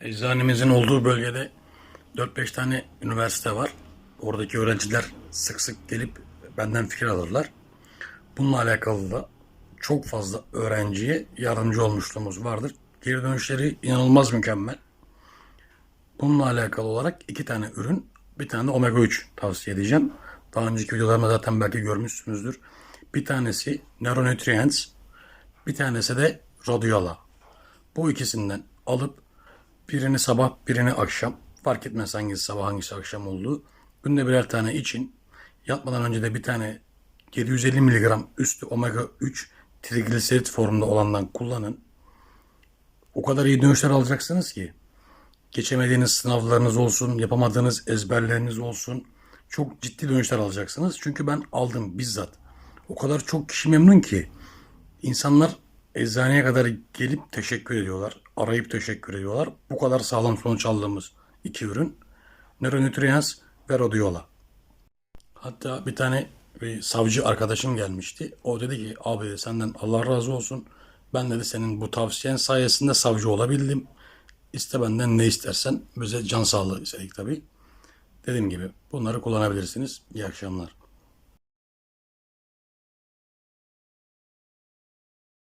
Eczanemizin olduğu bölgede 4-5 tane üniversite var. Oradaki öğrenciler sık sık gelip benden fikir alırlar. Bununla alakalı da çok fazla öğrenciye yardımcı olmuşluğumuz vardır. Geri dönüşleri inanılmaz mükemmel. Bununla alakalı olarak iki tane ürün, bir tane de omega 3 tavsiye edeceğim. Daha önceki videolarımda zaten belki görmüşsünüzdür. Bir tanesi Neuronutrients, bir tanesi de Rhodiola. Bu ikisinden alıp birini sabah birini akşam fark etmez hangisi sabah hangisi akşam olduğu. Günde birer tane için yatmadan önce de bir tane 750 mg üstü omega 3 trigliserit formunda olandan kullanın. O kadar iyi dönüşler alacaksınız ki geçemediğiniz sınavlarınız olsun, yapamadığınız ezberleriniz olsun. Çok ciddi dönüşler alacaksınız. Çünkü ben aldım bizzat. O kadar çok kişi memnun ki. İnsanlar eczaneye kadar gelip teşekkür ediyorlar. Arayıp teşekkür ediyorlar. Bu kadar sağlam sonuç aldığımız iki ürün. Neuronutrients ve Rhodiola. Hatta bir tane bir savcı arkadaşım gelmişti. O dedi ki abi senden Allah razı olsun. Ben dedi senin bu tavsiyen sayesinde savcı olabildim. İste benden ne istersen. Bize can sağlığı istedik tabii. Dediğim gibi bunları kullanabilirsiniz. İyi akşamlar.